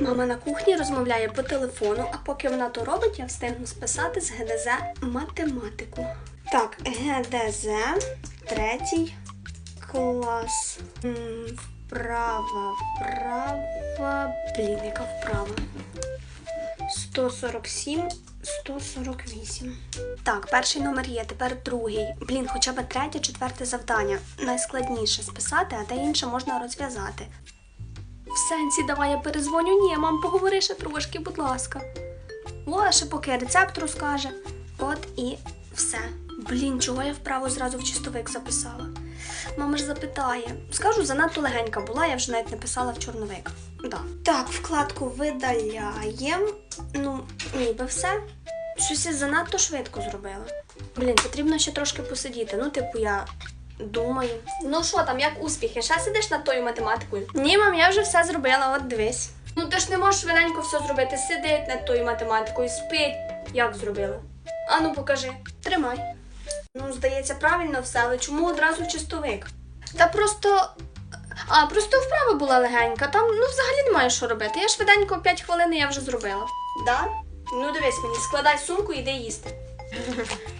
Мама на кухні розмовляє по телефону, а поки вона то робить, я встигну списати з ГДЗ математику. Так, ГДЗ, третій клас. Вправа, вправа. Блін, яка вправа? 147, 148. Так, перший номер є, тепер другий. Блін, хоча б третє, четверте завдання. Найскладніше списати, а те інше можна розв'язати. В сенсі, давай я перезвоню. Ні, мам, поговори ще трошки, будь ласка. О, ще поки рецепт розкаже. От і все. Блін, чого я вправо зразу в чистовик записала? Мама ж запитає. Скажу, занадто легенька була, я вже навіть не писала в чорновик. Да. Так, вкладку видаляємо. Ну, ніби все. Щось я занадто швидко зробила. Блін, потрібно ще трошки посидіти. Ну, типу, я думаю. Ну що там, як успіхи? Ще сидиш над тою математикою? Ні, мам, я вже все зробила, от дивись. Ну ти ж не можеш швиденько все зробити. Сидить над тою математикою, спить. Як зробила? Ану, покажи. Тримай. Ну, здається, правильно все, але чому одразу чистовик? Та просто. А, просто вправа була легенька. Там ну взагалі немає що робити. Я швиденько 5 хвилин я вже зробила. Да? Ну дивись мені, складай сумку і йди їсти.